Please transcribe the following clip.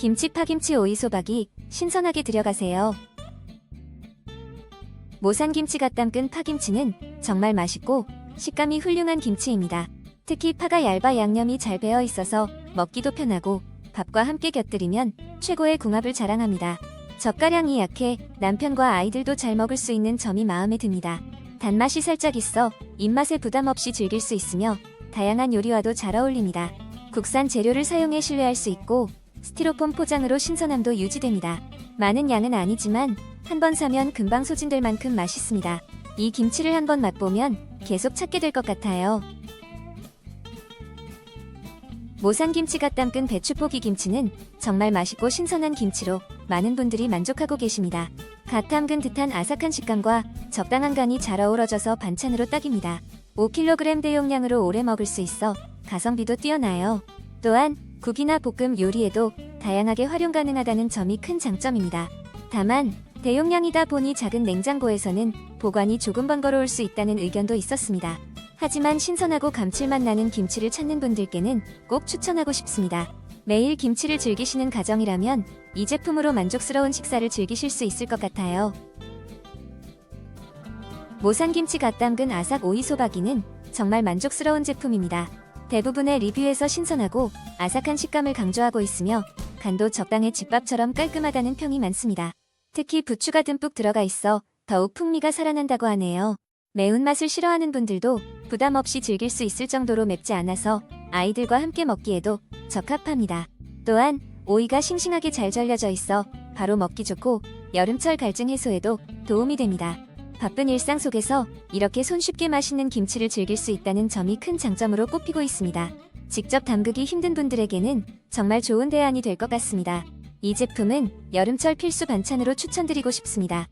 김치 파김치 오이 소박이 신선하게 들여가세요. 모산김치 갓 담근 파김치는 정말 맛있고 식감이 훌륭한 김치입니다. 특히 파가 얇아 양념이 잘 배어 있어서 먹기도 편하고 밥과 함께 곁들이면 최고의 궁합을 자랑합니다. 젓가량이 약해 남편과 아이들도 잘 먹을 수 있는 점이 마음에 듭니다. 단맛이 살짝 있어 입맛에 부담 없이 즐길 수 있으며 다양한 요리와도 잘 어울립니다. 국산 재료를 사용해 신뢰할 수 있고 스티로폼 포장으로 신선함도 유지됩니다. 많은 양은 아니지만 한 번 사면 금방 소진될 만큼 맛있습니다. 이 김치를 한번 맛보면 계속 찾게 될 것 같아요. 모산김치 갓 담근 배추포기 김치는 정말 맛있고 신선한 김치로 많은 분들이 만족하고 계십니다. 갓 담근 듯한 아삭한 식감과 적당한 간이 잘 어우러져서 반찬으로 딱입니다. 5kg 대용량으로 오래 먹을 수 있어 가성비도 뛰어나요. 또한 국이나 볶음 요리에도 다양하게 활용 가능하다는 점이 큰 장점입니다. 다만 대용량이다 보니 작은 냉장고에서는 보관이 조금 번거로울 수 있다는 의견도 있었습니다. 하지만 신선하고 감칠맛 나는 김치를 찾는 분들께는 꼭 추천하고 싶습니다. 매일 김치를 즐기시는 가정이라면 이 제품으로 만족스러운 식사를 즐기실 수 있을 것 같아요. 모산김치 갓 담근 아삭 오이 소박이는 정말 만족스러운 제품입니다. 대부분의 리뷰에서 신선하고 아삭한 식감을 강조하고 있으며 간도 적당해 집밥처럼 깔끔하다는 평이 많습니다. 특히 부추가 듬뿍 들어가 있어 더욱 풍미가 살아난다고 하네요. 매운맛을 싫어하는 분들도 부담 없이 즐길 수 있을 정도로 맵지 않아서 아이들과 함께 먹기에도 적합합니다. 또한 오이가 싱싱하게 잘 절여져 있어 바로 먹기 좋고 여름철 갈증 해소에도 도움이 됩니다. 바쁜 일상 속에서 이렇게 손쉽게 맛있는 김치를 즐길 수 있다는 점이 큰 장점으로 꼽히고 있습니다. 직접 담그기 힘든 분들에게는 정말 좋은 대안이 될 것 같습니다. 이 제품은 여름철 필수 반찬으로 추천드리고 싶습니다.